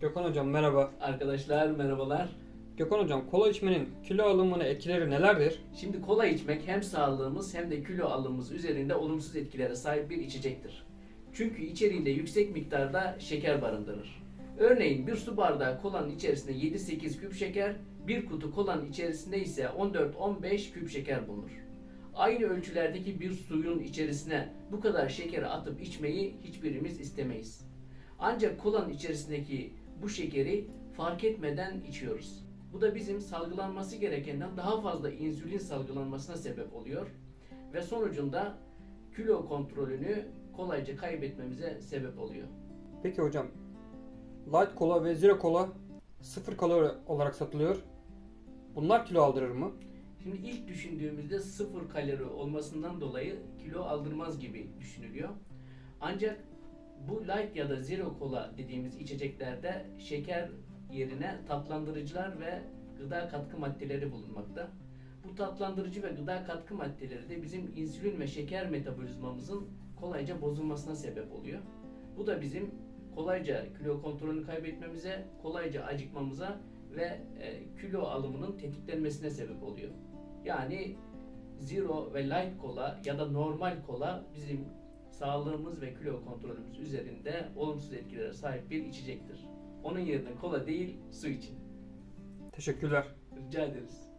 Gökhan Hocam merhaba. Arkadaşlar merhabalar. Gökhan Hocam kola içmenin kilo alımına etkileri nelerdir? Şimdi kola içmek hem sağlığımız hem de kilo alımımız üzerinde olumsuz etkilere sahip bir içecektir. Çünkü içeriğinde yüksek miktarda şeker barındırır. Örneğin bir su bardağı kolanın içerisinde 7-8 küp şeker, bir kutu kolanın içerisinde ise 14-15 küp şeker bulunur. Aynı ölçülerdeki bir suyun içerisine bu kadar şekeri atıp içmeyi hiçbirimiz istemeyiz. Ancak kolanın içerisindeki bu şekeri fark etmeden içiyoruz. Bu da bizim salgılanması gerekenden daha fazla insülin salgılanmasına sebep oluyor ve sonucunda kilo kontrolünü kolayca kaybetmemize sebep oluyor. Peki hocam light kola ve zero kola sıfır kalori olarak satılıyor. Bunlar kilo aldırır mı? Şimdi ilk düşündüğümüzde sıfır kalori olmasından dolayı kilo aldırmaz gibi düşünülüyor. Ancak bu light ya da zero kola dediğimiz içeceklerde şeker yerine tatlandırıcılar ve gıda katkı maddeleri bulunmakta. Bu tatlandırıcı ve gıda katkı maddeleri de bizim insülin ve şeker metabolizmamızın kolayca bozulmasına sebep oluyor. Bu da bizim kolayca kilo kontrolünü kaybetmemize, kolayca acıkmamıza ve e, kilo alımının tetiklenmesine sebep oluyor. Yani zero ve light kola ya da normal kola bizim sağlığımız ve kilo kontrolümüz üzerinde olumsuz etkilere sahip bir içecektir. Onun yerine kola değil su için. Teşekkürler. Rica ederiz.